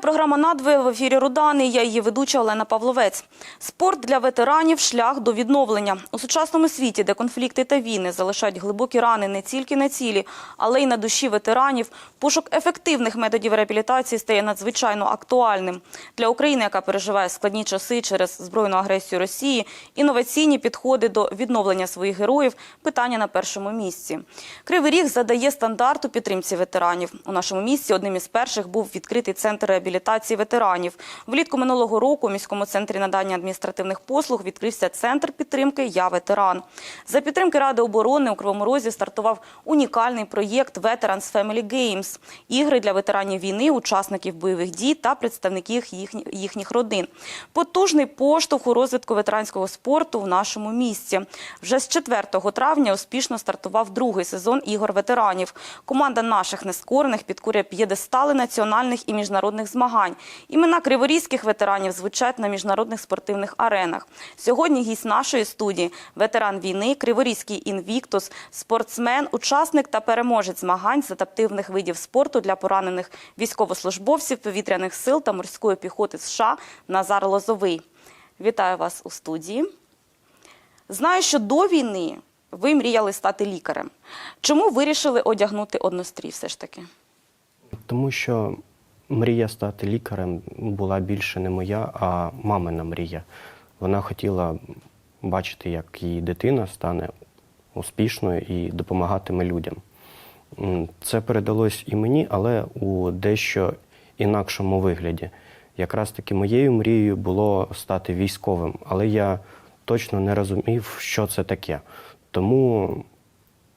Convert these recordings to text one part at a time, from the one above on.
програма «Надви» в ефірі Рудани. Я її ведуча Олена Павловець. Спорт для ветеранів – шлях до відновлення. У сучасному світі, де конфлікти та війни залишають глибокі рани не тільки на цілі, але й на душі ветеранів, пошук ефективних методів реабілітації стає надзвичайно актуальним. Для України, яка переживає складні часи через збройну агресію Росії, інноваційні підходи до відновлення своїх героїв – питання на першому місці. Кривий Ріг задає стандарт у підтримці ветеранів. У нашому місті одним із перших був відкритий центр реабілітації ветеранів. Влітку минулого року у міському центрі надання адміністративних послуг відкрився центр підтримки «Я ветеран». За підтримки Ради оборони у Кривому Розі стартував унікальний проєкт «Veterans Family Games» – ігри для ветеранів війни, учасників бойових дій та представників їхніх родин. Потужний поштовх у розвитку ветеранського спорту в нашому місті. Вже з 4 травня успішно стартував другий сезон ігор ветеранів. Команда наших нескорених підкорює п'єдестали національних і міжнародних змагань. Імена криворізьких ветеранів звучать на міжнародних спортивних аренах. Сьогодні гість нашої студії – ветеран війни, криворізький інвіктус, спортсмен, учасник та переможець змагань з адаптивних видів спорту для поранених військовослужбовців повітряних сил та морської піхоти США Назар Лозовий. Вітаю вас у студії. Знаю, що до війни ви мріяли стати лікарем. Чому вирішили одягнути однострій все ж таки? Тому що мрія стати лікарем була більше не моя, а мамина мрія. Вона хотіла бачити, як її дитина стане успішною і допомагатиме людям. Це передалось і мені, але у дещо інакшому вигляді. Якраз таки моєю мрією було стати військовим, але я точно не розумів, що це таке. Тому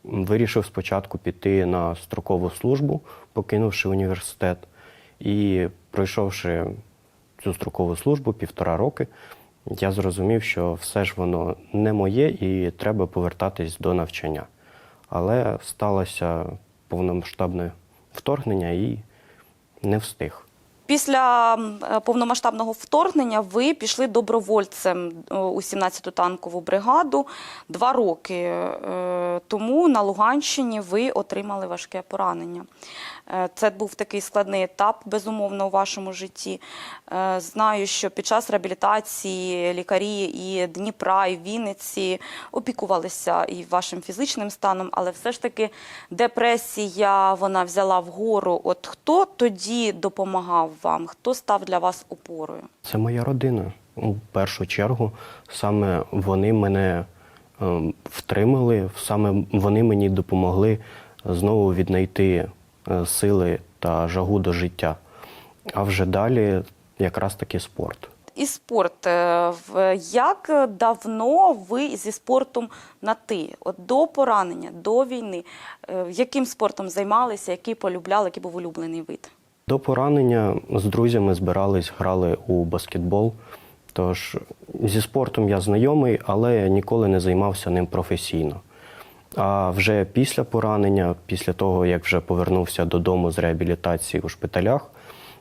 вирішив спочатку піти на строкову службу, покинувши університет, і пройшовши цю строкову службу півтора роки, я зрозумів, що все ж воно не моє і треба повертатись до навчання. Але сталося повномасштабне вторгнення і не встиг. Після е, повномасштабного вторгнення ви пішли добровольцем е, у 17-ту танкову бригаду два роки. Е, Тому на Луганщині ви отримали важке поранення. Це був такий складний етап, безумовно, у вашому житті. Знаю, що під час реабілітації лікарі і Дніпра, і Вінниці опікувалися і вашим фізичним станом, але все ж таки депресія вона взяла вгору. От хто тоді допомагав вам? Хто став для вас опорою? Це моя родина. У першу чергу саме вони мене е, втримали, саме вони мені допомогли знову віднайти е, сили та жагу до життя. А вже далі якраз таки спорт. І спорт. Е, Як давно ви зі спортом на ти? От до поранення, до війни, е, яким спортом займалися, який полюбляли, який був улюблений вид? До поранення з друзями збирались, грали у баскетбол. Тож зі спортом я знайомий, але ніколи не займався ним професійно. А вже після поранення, після того, як вже повернувся додому з реабілітації у шпиталях,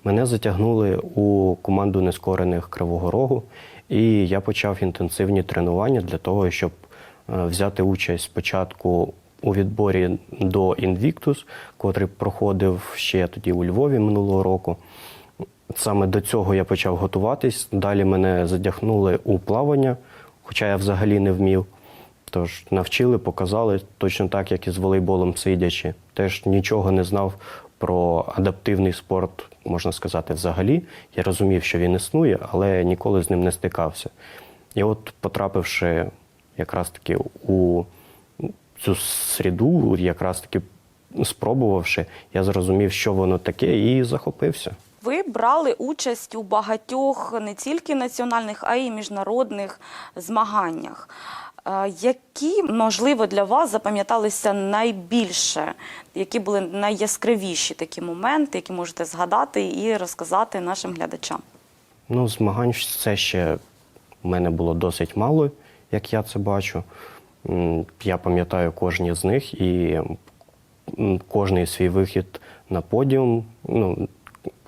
мене затягнули у команду нескорених Кривого Рогу, і я почав інтенсивні тренування для того, щоб е, взяти участь спочатку у відборі до Invictus, котрий проходив ще тоді у Львові минулого року. Саме до цього я почав готуватись. Далі мене задягнули у плавання, хоча я взагалі не вмів. Тож навчили, показали точно так, як і з волейболом сидячи. Теж нічого не знав про адаптивний спорт, можна сказати, взагалі. Я розумів, що він існує, але ніколи з ним не стикався. І от, потрапивши якраз таки у цю середу, якраз таки спробувавши, я зрозумів, що воно таке, і захопився. Ви брали участь у багатьох не тільки національних, а й міжнародних змаганнях. Е, Які, можливо, для вас запам'яталися найбільше, які були найяскравіші такі моменти, які можете згадати і розказати нашим глядачам? Ну, змагань це ще в мене було досить мало, як я це бачу. Я пам'ятаю кожні з них і кожний свій вихід на подіум, ну,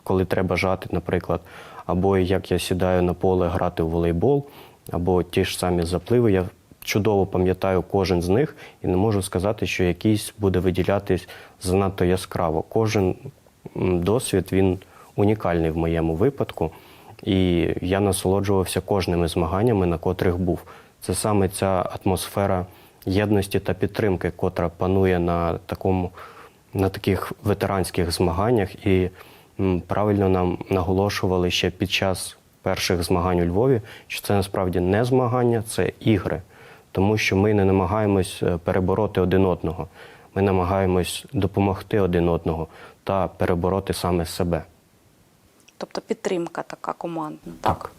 коли треба жати, наприклад, або як я сідаю на поле грати в волейбол, або ті ж самі запливи. Я чудово пам'ятаю кожен з них і не можу сказати, що якийсь буде виділятись занадто яскраво. Кожен досвід він унікальний в моєму випадку. І я насолоджувався кожними змаганнями, на котрих був. Це саме ця атмосфера єдності та підтримки, котра панує на такому на таких ветеранських змаганнях, і правильно нам наголошували ще під час перших змагань у Львові, що це насправді не змагання, це ігри, тому що ми не намагаємось е, перебороти один одного. Ми намагаємось допомогти один одного та перебороти саме себе. Тобто підтримка така командна. так? Так.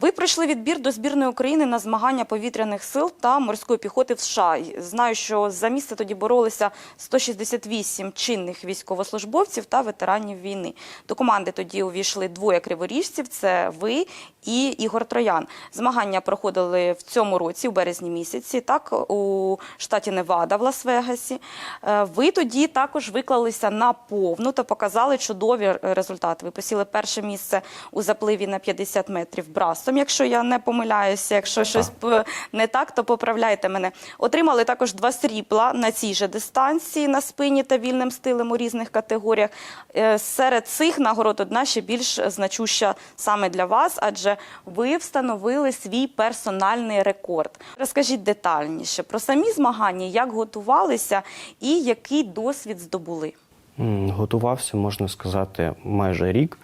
Ви пройшли відбір до збірної України на змагання повітряних сил та морської піхоти в США. Знаю, що за місце тоді боролися 168 чинних військовослужбовців та ветеранів війни. До команди тоді увійшли двоє криворіжців: це ви і Ігор Троян. Змагання проходили в цьому році, у березні місяці, так у штаті Невада в Лас-Вегасі. Е, Ви тоді також виклалися на повну та показали чудові е, результати. Ви посіли перше місце у запливі на 50 метрів брасом, якщо я не помиляюся. Якщо щось не так, то поправляйте мене. Отримали також два срібла на цій же дистанції на спині та вільним стилем у різних категоріях. Е, Серед цих нагород одна ще більш значуща саме для вас, адже ви встановили свій персональний рекорд. Розкажіть детальніше про самі змагання, як готувалися і який досвід здобули. Готувався, можна сказати, майже рік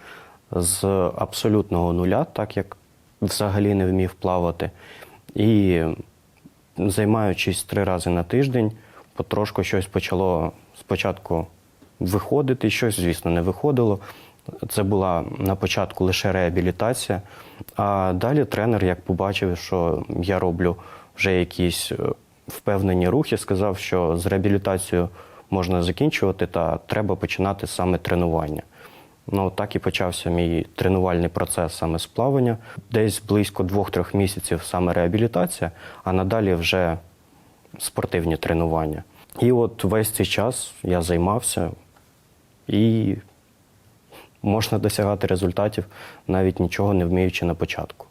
з абсолютного нуля, так як взагалі не вмів плавати. І займаючись три рази на тиждень, потрошку щось почало спочатку виходити, щось, звісно, не виходило. Це була на початку лише реабілітація. А далі тренер, як побачив, що я роблю вже якісь е, впевнені рухи, сказав, що з реабілітацією можна закінчувати та треба починати саме тренування. Ну, так і почався мій тренувальний процес саме з плавання. Десь близько двох-трьох місяців саме реабілітація, а надалі вже спортивні тренування. І от весь цей час я займався і можна досягати результатів, навіть нічого не вміючи на початку.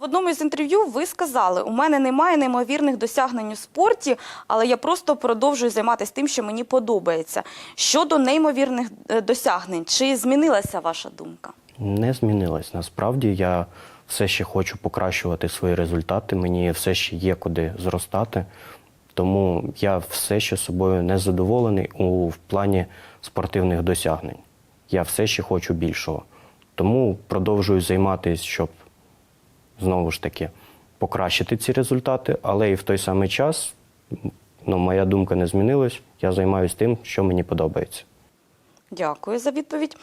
В одному із інтерв'ю ви сказали: у мене немає неймовірних досягнень у спорті, але я просто продовжую займатися тим, що мені подобається. Щодо неймовірних е, досягнень, чи змінилася ваша думка? Не змінилось. Насправді я все ще хочу покращувати свої результати. Мені все ще є куди зростати. Тому я все ще собою не задоволений у плані спортивних досягнень. Я все ще хочу більшого. Тому продовжую займатися, щоб знову ж таки покращити ці результати, але і в той самий час ну, моя думка не змінилась. Я займаюся тим, що мені подобається. Дякую за відповідь.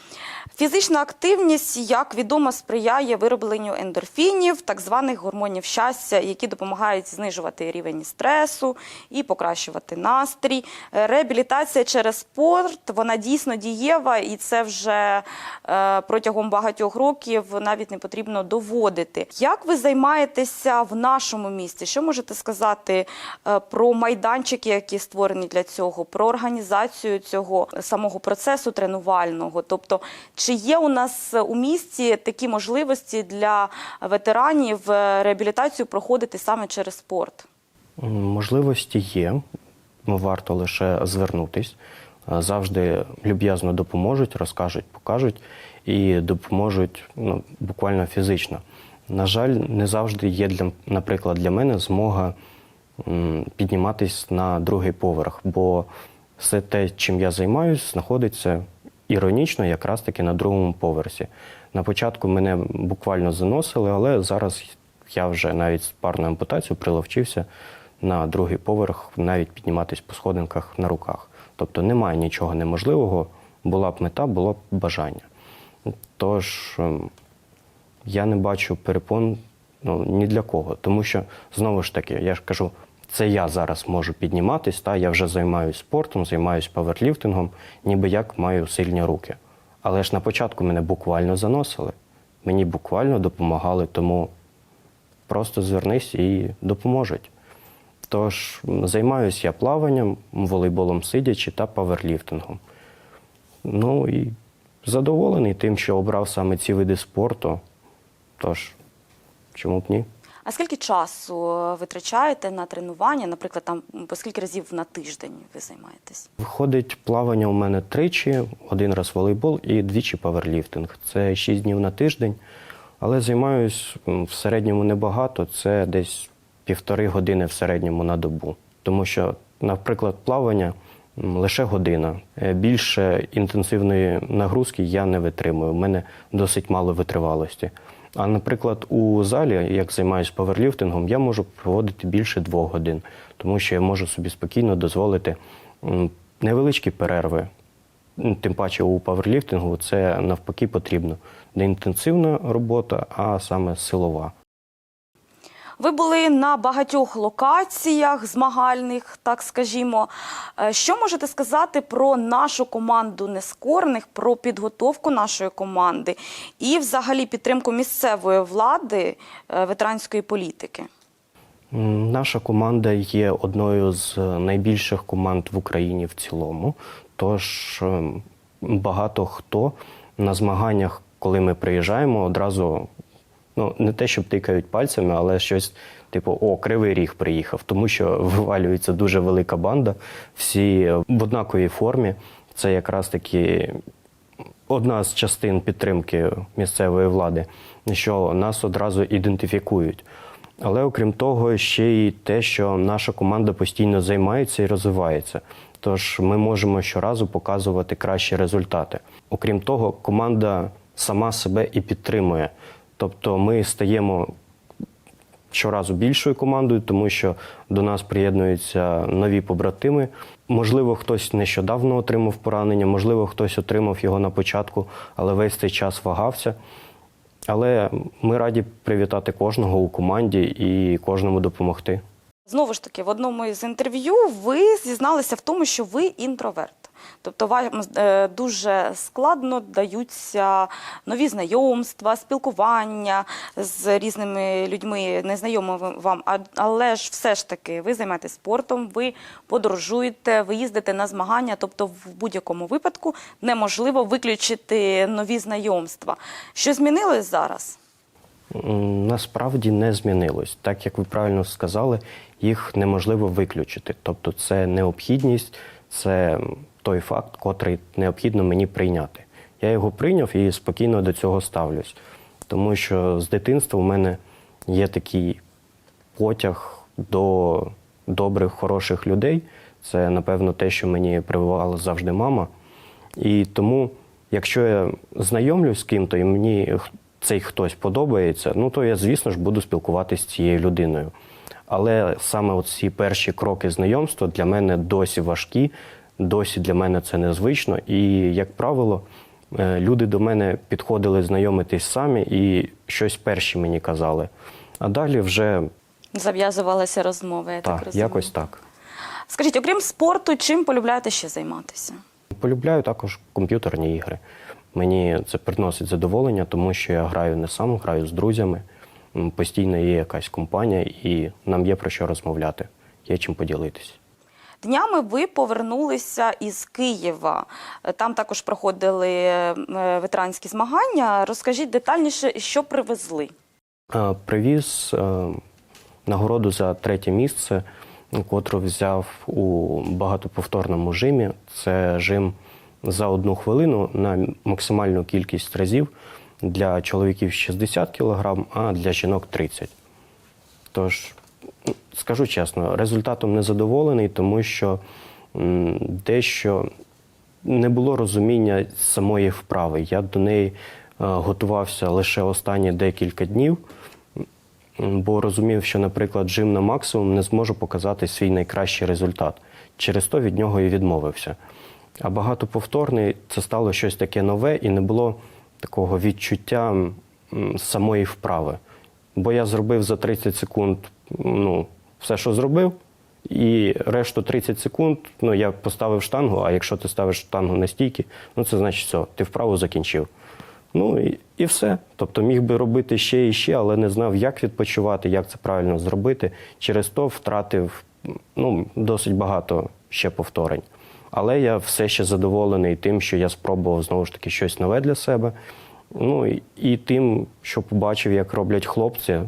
Фізична активність, як відомо, сприяє виробленню ендорфінів, так званих гормонів щастя, які допомагають знижувати рівень стресу і покращувати настрій. Е, Реабілітація через спорт вона дійсно дієва, і це вже е, протягом багатьох років навіть не потрібно доводити. Як ви займаєтеся в нашому місті? Що можете сказати е, про майданчики, які створені для цього, про організацію цього самого процесу тренувального? Тобто, чи є у нас у місті такі можливості для ветеранів е, реабілітацію проходити саме через спорт? Можливості є, варто лише звернутись. Е, Завжди люб'язно допоможуть, розкажуть, покажуть і допоможуть ну, буквально фізично. На жаль, не завжди є, для, наприклад, для мене змога підніматись на другий поверх, бо все те, чим я займаюся, знаходиться іронічно якраз таки на другому поверсі. На початку мене буквально заносили, але зараз я вже навіть з парною ампутацією приловчився на другий поверх навіть підніматись по сходинках на руках. Тобто немає нічого неможливого, була б мета, було б бажання. Тож ем, я не бачу перепон ну, ні для кого. Тому що, знову ж таки, я ж кажу, це я зараз можу підніматись, та я вже займаюся спортом, займаюся паверліфтингом, ніби як маю сильні руки. Але ж на початку мене буквально заносили. Мені буквально допомагали, тому просто звернись і допоможуть. Тож займаюся я плаванням, волейболом сидячи та паверліфтингом. Ну і задоволений тим, що обрав саме ці види спорту. Тож, чому б ні? А скільки часу е, витрачаєте на тренування? Наприклад, там по скільки разів на тиждень ви займаєтесь? Виходить плавання у мене тричі, один раз волейбол і двічі паверліфтинг. Це 6 днів на тиждень. Але займаюсь в середньому небагато, це десь півтори години в середньому на добу. Тому що, наприклад, плавання лише година. Е, Більше інтенсивної нагрузки я не витримую. У мене досить мало витривалості. А наприклад, у залі, як займаюся паверліфтингом, я можу проводити більше двох годин, тому що я можу собі спокійно дозволити невеличкі перерви. Тим паче у паверліфтингу це навпаки потрібно. Не інтенсивна робота, а саме силова. Ви були на багатьох локаціях змагальних, так скажімо. Е, Що можете сказати про нашу команду нескорених, про підготовку нашої команди і, взагалі, підтримку місцевої влади е, ветеранської політики? Наша команда є одною з найбільших команд в Україні в цілому. Тож ем, багато хто на змаганнях, коли ми приїжджаємо, одразу ну не те, щоб тикають пальцями, але щось типу О, кривий ріг приїхав, тому що вивалюється дуже велика банда, всі в однаковій формі. Це якраз таки одна з частин підтримки місцевої влади, що нас одразу ідентифікують. Але окрім того, ще й те, що наша команда постійно займається і розвивається. Тож ми можемо щоразу показувати кращі результати. Окрім того, команда сама себе і підтримує. Тобто ми стаємо щоразу більшою командою, тому що до нас приєднуються нові побратими. Можливо, хтось нещодавно отримав поранення, можливо, хтось отримав його на початку, але весь цей час вагався. Але ми раді привітати кожного у команді і кожному допомогти. Знову ж таки, в одному із інтерв'ю ви зізналися в тому, що ви інтроверт. Тобто вам е, дуже складно даються нові знайомства, спілкування з різними людьми, незнайомими вам. Але ж все ж таки ви займаєтесь спортом, ви подорожуєте, ви їздите на змагання. Тобто, в будь-якому випадку неможливо виключити нові знайомства. Що змінилось зараз? Насправді не змінилось. Так як ви правильно сказали, їх неможливо виключити. Тобто, це необхідність, це той факт, котрий необхідно мені прийняти. Я його прийняв і спокійно до цього ставлюсь. Тому що з дитинства у мене є такий потяг до добрих, хороших людей. Це, напевно, те, що мені прививала завжди мама. І тому, якщо я знайомлюсь з ким-то і мені цей хтось подобається, ну то я, звісно ж, буду спілкуватися з цією людиною. Але саме ці перші кроки знайомства для мене досі важкі, досі для мене це незвично. І, як правило, е, люди до мене підходили знайомитись самі і щось перші мені казали. А далі вже Зав'язувалися розмови, я так, так, розумію. якось так. Скажіть, окрім спорту, чим полюбляєте ще займатися? Полюбляю також комп'ютерні ігри. Мені це приносить задоволення, тому що я граю не сам, граю з друзями. Постійно є якась компанія, і нам є про що розмовляти, є чим поділитись. Днями ви повернулися із Києва. Там також проходили е, ветеранські змагання. Розкажіть детальніше, що привезли. Е, Привіз е, нагороду за третє місце, котру взяв у багатоповторному жимі. Це жим за одну хвилину на максимальну кількість разів для чоловіків 60 кг, а для жінок 30. Тож, скажу чесно, результатом не задоволений, тому що дещо не було розуміння самої вправи. Я до неї е, готувався лише останні декілька днів, бо розумів, що, наприклад, жим на максимум не зможу показати свій найкращий результат. Через то від нього і відмовився. А багатоповторний це стало щось таке нове і не було такого відчуття самої вправи. Бо я зробив за 30 секунд ну, все, що зробив, і решту 30 секунд ну, я поставив штангу, а якщо ти ставиш штангу на стійки, ну це значить все, ти вправу закінчив. Ну і, і все. Тобто міг би робити ще і ще, але не знав, як відпочивати, як це правильно зробити. Через то втратив ну, досить багато ще повторень. Але я все ще задоволений тим, що я спробував знову ж таки щось нове для себе. Ну і, і тим, що побачив, як роблять хлопці,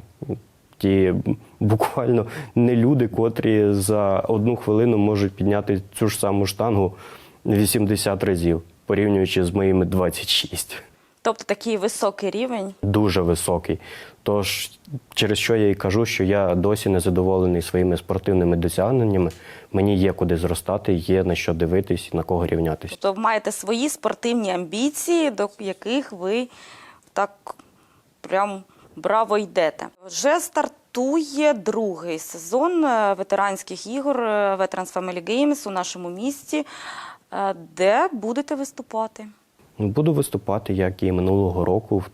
і буквально не люди, котрі за одну хвилину можуть підняти цю ж саму штангу 80 разів, порівнюючи з моїми 26. Тобто такий високий рівень. Дуже високий. Тож, через що я і кажу, що я досі не задоволений своїми спортивними досягненнями. Мені є куди зростати, є на що дивитись, на кого рівнятись. Тобто маєте свої спортивні амбіції, до яких ви так прям браво йдете. Вже стартує другий сезон е, ветеранських ігор е, Veterans Family Games у нашому місті, е, де будете виступати. Буду виступати, як і минулого року,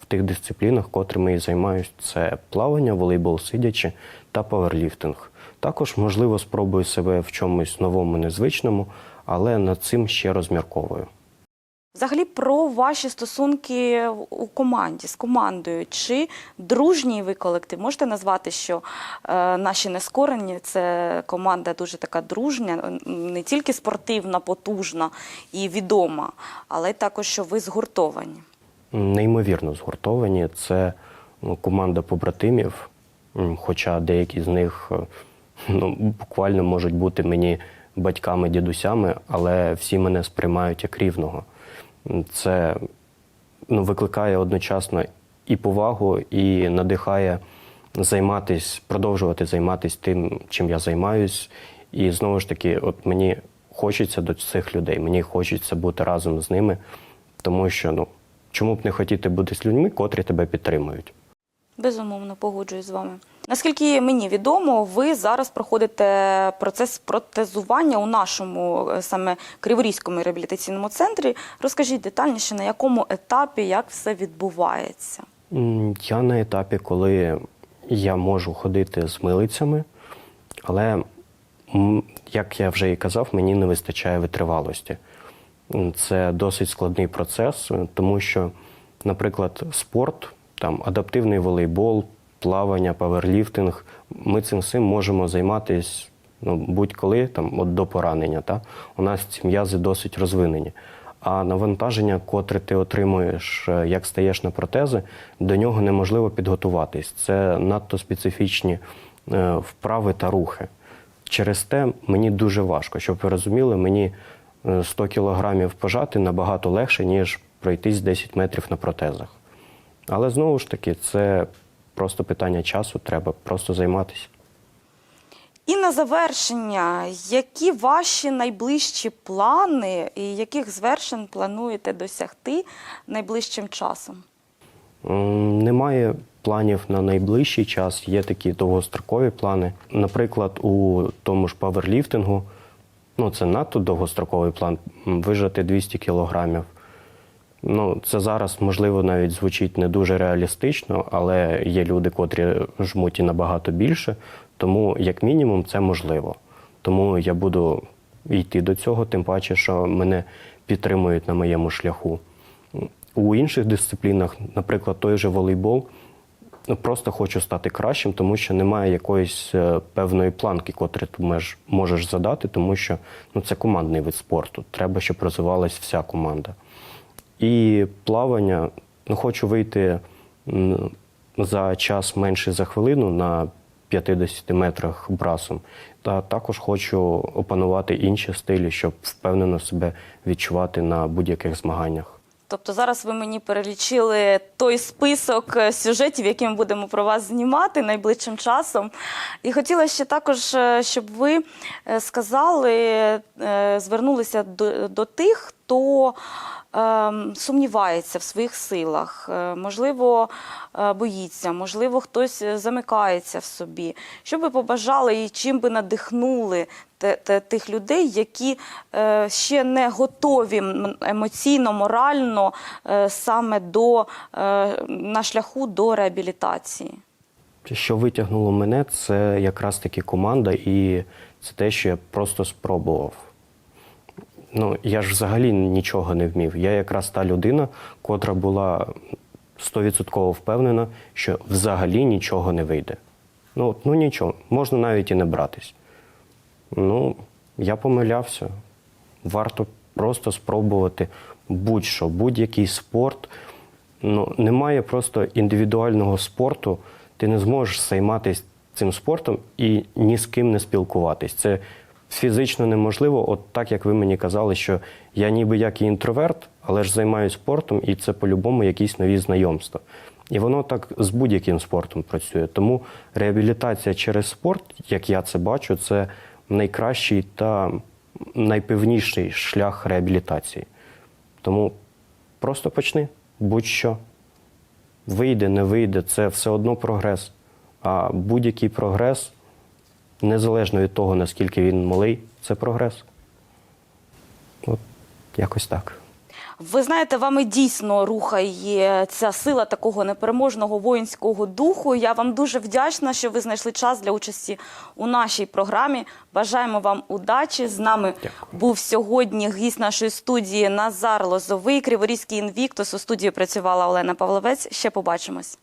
в, тих дисциплінах, котрими я займаюся. Це плавання, волейбол сидячи та паверліфтинг. Також, можливо, спробую себе в чомусь новому, незвичному, але над цим ще розмірковую. Взагалі про ваші стосунки у команді з командою. Чи дружній ви колектив? Можете назвати, що е, наші нескорені це команда дуже така дружня, не тільки спортивна, потужна і відома, але й також, що ви згуртовані. Неймовірно згуртовані. Це ну, команда побратимів, хоча деякі з них е, ну, буквально можуть бути мені батьками, дідусями, але всі мене сприймають як рівного. Це ну, викликає одночасно і повагу, і надихає займатись, продовжувати займатися тим, чим я займаюсь. І знову ж таки, от мені хочеться до цих людей, мені хочеться бути разом з ними, тому що ну чому б не хотіти бути з людьми, котрі тебе підтримують. Безумовно, погоджуюсь з вами. Наскільки мені відомо, ви зараз проходите процес протезування у нашому е, саме Криворізькому реабілітаційному центрі. Розкажіть детальніше, на якому етапі як все відбувається. Я на етапі, коли я можу ходити з милицями, але, як я вже і казав, мені не вистачає витривалості. Це досить складний процес, е, тому що, наприклад, спорт, там адаптивний волейбол, плавання, паверліфтинг, ми цим всім можемо займатися ну, будь-коли там, от до поранення. Та? У нас ці м'язи досить розвинені. А навантаження, котре ти отримуєш, е, як стаєш на протези, до нього неможливо підготуватись. Це надто специфічні е, вправи та рухи. Через те мені дуже важко. Щоб ви розуміли, мені е, 100 кілограмів пожати набагато легше, ніж пройтись 10 метрів на протезах. Але знову ж таки, це просто питання часу, треба просто займатися. І на завершення, які ваші найближчі плани і яких звершень плануєте досягти найближчим часом? Немає планів на найближчий час, є такі довгострокові плани. Наприклад, у тому ж паверліфтингу, ну це надто довгостроковий план, вижати 200 кілограмів. Ну, це зараз, можливо, навіть звучить не дуже реалістично, але є люди, котрі жмуть і набагато більше. Тому, як мінімум, це можливо. Тому я буду йти до цього, тим паче, що мене підтримують на моєму шляху. У інших дисциплінах, наприклад, той же волейбол, ну, просто хочу стати кращим, тому що немає якоїсь е, певної планки, котру ти можеш задати, тому що ну, це командний вид спорту. Треба, щоб розвивалась вся команда. І плавання, ну, хочу вийти за час менше за хвилину на 50 метрах брасом. Та також хочу опанувати інші стилі, щоб впевнено себе відчувати на будь-яких змаганнях. Тобто зараз ви мені перелічили той список е, сюжетів, які ми будемо про вас знімати найближчим часом. І хотіла ще також, е, щоб ви е, сказали, звернулися до, до тих, хто сумнівається в своїх силах, е, можливо, е, боїться, можливо, хтось е, замикається в собі. Що б ви побажали і чим би надихнули тих людей, які ще не готові емоційно, морально саме до на шляху до реабілітації? Що витягнуло мене, це якраз таки команда, і це те, що я просто спробував. Ну, я ж взагалі нічого не вмів. Я якраз та людина, котра була 100% впевнена, що взагалі нічого не вийде. Ну, ну нічого, можна навіть і не братись. Ну, я помилявся. Варто просто спробувати будь-що, будь-який спорт. Ну, немає просто індивідуального спорту, ти не зможеш займатися цим спортом і ні з ким не спілкуватись. Це фізично неможливо, от так як ви мені казали, що я ніби як і інтроверт, але ж займаюся спортом, і це по-любому якісь нові знайомства. І воно так з будь-яким спортом працює. Тому реабілітація через спорт, як я це бачу, це найкращий та найпевніший шлях реабілітації. Тому просто почни будь-що. Вийде, не вийде, це все одно прогрес. А будь-який прогрес, незалежно від того, наскільки він малий, це прогрес. От якось так. Ви знаєте, вами дійсно рухає ця сила такого непереможного воїнського духу. Я вам дуже вдячна, що ви знайшли час для участі у нашій програмі. Бажаємо вам удачі. З нами Дякую. був сьогодні гість нашої студії Назар Лозовий, Криворізький інвіктус. У студії працювала Олена Павловець. Ще побачимось.